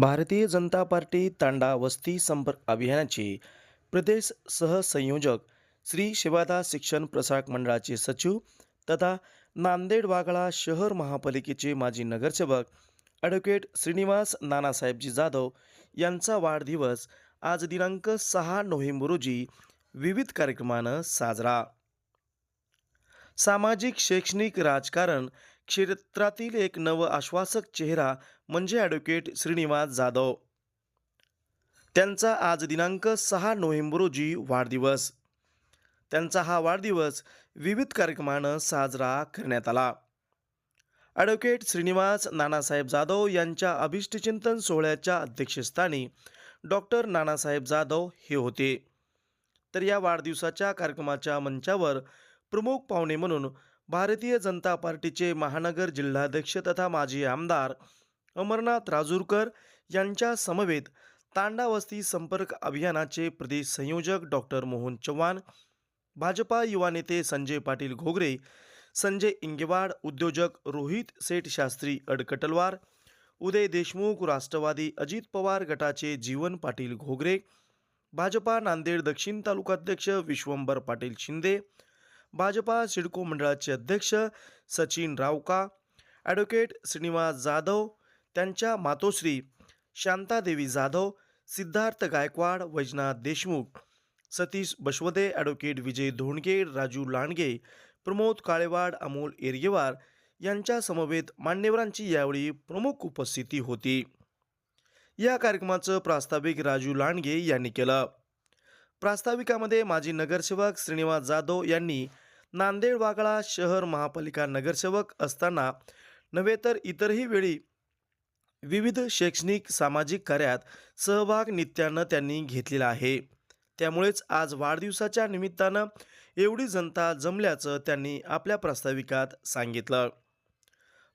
Bharatiya Janata party तांडा वस्ती संपर्क अभियानाचे प्रदेश सहसंयोजक श्री शिवादास शिक्षण प्रसारक मंडळाचे सचिव तथा नांदेड वागळा शहर महापालिकेचे माजी नगरसेवक ॲडव्होकेट श्रीनिवास नानासाहेबजी जाधव यांचा वाढदिवस आज दिनांक सहा नोव्हेंबर रोजी विविध कार्यक्रमानं साजरा. सामाजिक शैक्षणिक राजकारण क्षेत्रातील एक नव आश्वासक चेहरा म्हणजे ॲडव्होकेट श्रीनिवास जाधव. त्यांचा आज दिनांक सहा नोव्हेंबर रोजी वाढदिवस. त्यांचा हा वाढदिवस विविध कार्यक्रमानं साजरा करण्यात आला. ॲडव्होकेट श्रीनिवास नानासाहेब जाधव यांच्या अभिष्टचिंतन सोहळ्याच्या अध्यक्षस्थानी डॉक्टर नानासाहेब जाधव हे होते. तर या वाढदिवसाच्या कार्यक्रमाच्या मंचावर प्रमुख पाहुणे म्हणून भारतीय जनता पार्टीचे महानगर जिल्हाध्यक्ष तथा माजी आमदार अमरनाथ राजूरकर यांच्या समवेत तांडा वस्ती संपर्क अभियानाचे प्रदेश संयोजक डॉक्टर मोहन चव्हाण भाजपा युवा नेते संजय पाटील घोगरे संजय इंगेवाड उद्योजक रोहित सेठ शास्त्री अडकटलवार उदय देशमुख राष्ट्रवादी अजित पवार गटाचे जीवन पाटील घोगरे भाजपा नांदेड दक्षिण तालुकाध्यक्ष विश्वंभर पाटील शिंदे भाजपा सिडको मंडळाचे अध्यक्ष सचिन रावका ॲडव्होकेट श्रीनिवास जाधव त्यांच्या मातोश्री शांतादेवी जाधव सिद्धार्थ गायकवाड वैजनाथ देशमुख सतीश बशवदे ॲडव्होकेट विजय धोंडगे राजू लांडगे प्रमोद काळेवाड अमोल एरगेवार यांच्या समवेत मान्यवरांची यावेळी प्रमुख उपस्थिती होती. या कार्यक्रमाचं प्रास्ताविक राजू लांडगे यांनी केलं. प्रास्ताविकामध्ये माजी नगरसेवक श्रीनिवास जाधव यांनी नांदेड वागळा शहर महापालिका नगरसेवक असताना नव्हे तर इतरही वेळी विविध शैक्षणिक सामाजिक कार्यात सहभाग नित्यानं त्यांनी घेतलेला आहे. त्यामुळेच आज वाढदिवसाच्या निमित्तानं एवढी जनता जमल्याचं त्यांनी आपल्या प्रास्ताविकात सांगितलं.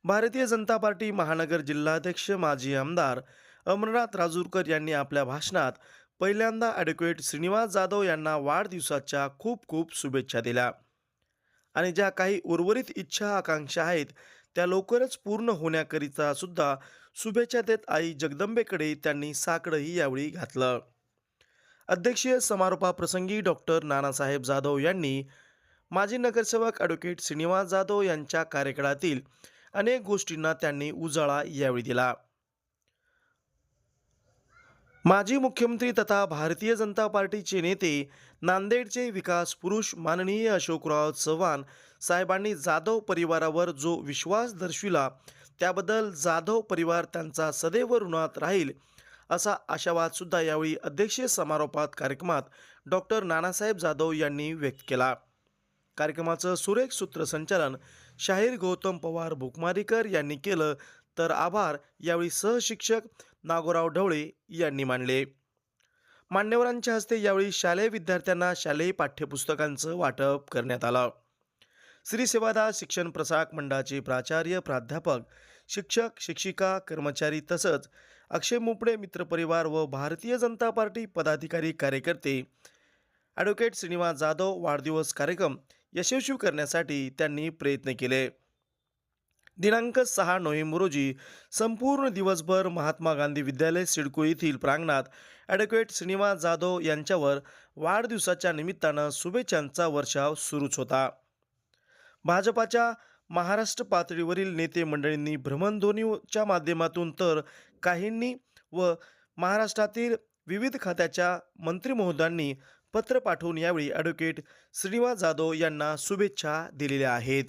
भारतीय जनता पार्टी महानगर जिल्हाध्यक्ष माजी आमदार अमरनाथ राजूरकर यांनी आपल्या भाषणात पहिल्यांदा ॲडव्होकेट श्रीनिवास जाधव यांना वाढदिवसाच्या खूप खूप शुभेच्छा दिल्या. आणि ज्या काही उर्वरित इच्छा आकांक्षा आहेत त्या लवकरच पूर्ण होण्याकरिता सुद्धा शुभेच्छा देत आई जगदंबेकडे त्यांनी साकडंही यावेळी घातलं. अध्यक्षीय समारोपाप्रसंगी डॉक्टर नानासाहेब जाधव यांनी माजी नगरसेवक ॲडव्होकेट श्रीनिवास जाधव यांच्या कार्यकाळातील अनेक गोष्टींना त्यांनी उजाळा यावेळी दिला. माजी मुख्यमंत्री तथा भारतीय जनता पार्टीचे नेते नांदेडचे विकास पुरुष माननीय अशोकराव चव्हाण साहेबांनी जाधव परिवारावर जो विश्वास दर्शविला त्याबद्दल जाधव परिवार त्यांचा सदैव ऋणात राहील असा आशावादसुद्धा यावेळी अध्यक्षीय समारोपात कार्यक्रमात डॉक्टर नानासाहेब जाधव यांनी व्यक्त केला. कार्यक्रमाचं सुरेख सूत्रसंचालन शाहीर गौतम पवार भुकमारीकर यांनी केलं. तर आभार यावेळी सहशिक्षक नागोराव ढवळे यांनी मानले. मान्यवरांच्या हस्ते यावेळी शालेय विद्यार्थ्यांना शालेय पाठ्यपुस्तकांचं वाटप करण्यात आलं. श्री सेवादास शिक्षण प्रसारक मंडळाचे प्राचार्य प्राध्यापक शिक्षक शिक्षिका कर्मचारी तसंच अक्षय मुपडे मित्रपरिवार व भारतीय जनता पार्टी पदाधिकारी कार्यकर्ते ॲडव्होकेट श्रीनिवास जाधव वाढदिवस कार्यक्रम यशस्वी करण्यासाठी त्यांनी प्रयत्न केले. दिनांक सहा नोव्हेंबर रोजी संपूर्ण दिवसभर महात्मा गांधी विद्यालय सिडको येथील प्रांगणात ॲडव्होकेट श्रीनिवास जाधव यांच्यावर वाढदिवसाच्या निमित्तानं शुभेच्छांचा वर्षाव सुरूच होता. भाजपाच्या महाराष्ट्र पातळीवरील नेते मंडळींनी भ्रमणध्वनीच्या माध्यमातून तर काहींनी व महाराष्ट्रातील विविध खात्याच्या मंत्री महोदयांनी पत्र पाठवून यावेळी ॲडव्होकेट श्रीनिवास जाधव यांना शुभेच्छा दिलेल्या आहेत.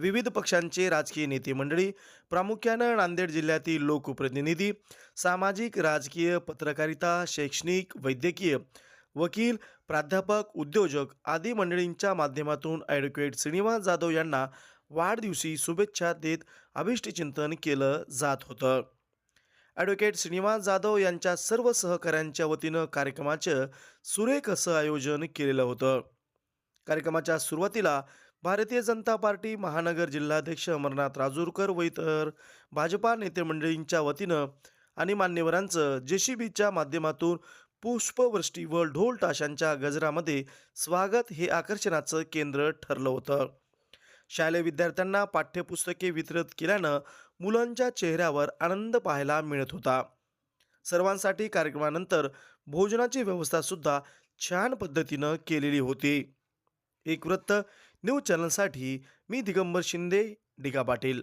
विविध पक्षांचे राजकीय नेते मंडळी प्रामुख्यानं नांदेड जिल्ह्यातील लोकप्रतिनिधी सामाजिक राजकीय पत्रकारिता शैक्षणिक वैद्यकीय वकील प्राध्यापक उद्योजक आदी मंडळींच्या माध्यमातून ॲडव्होकेट श्रीनिवास जाधव यांना वाढदिवशी शुभेच्छा देत अभिष्टचिंतन केलं जात होतं. ॲडव्होकेट श्रीनिवास जाधव यांच्या सर्व सहकाऱ्यांच्या वतीनं कार्यक्रमाचं सुरेख असं आयोजन केलेलं होतं. कार्यक्रमाच्या सुरुवातीला भारतीय जनता पार्टी महानगर जिल्हाध्यक्ष अमरनाथ राजूरकर व इतर भाजपा नेतेमंडळींच्या वतीनं आणि मान्यवरांचं जेसीबीच्या माध्यमातून पुष्पवृष्टी व ढोल ताशांच्या गजरामध्ये स्वागत हे आकर्षणाचं केंद्र ठरलं होतं. शालेय विद्यार्थ्यांना पाठ्यपुस्तके वितरित केल्यानं मुलांच्या चेहऱ्यावर आनंद पाहायला मिळत होता. सर्वांसाठी कार्यक्रमानंतर भोजनाची व्यवस्थासुद्धा छान पद्धतीनं केलेली होती. एक वृत्त न्यूज चॅनलसाठी मी दिगंबर शिंदे डिगा पाटील.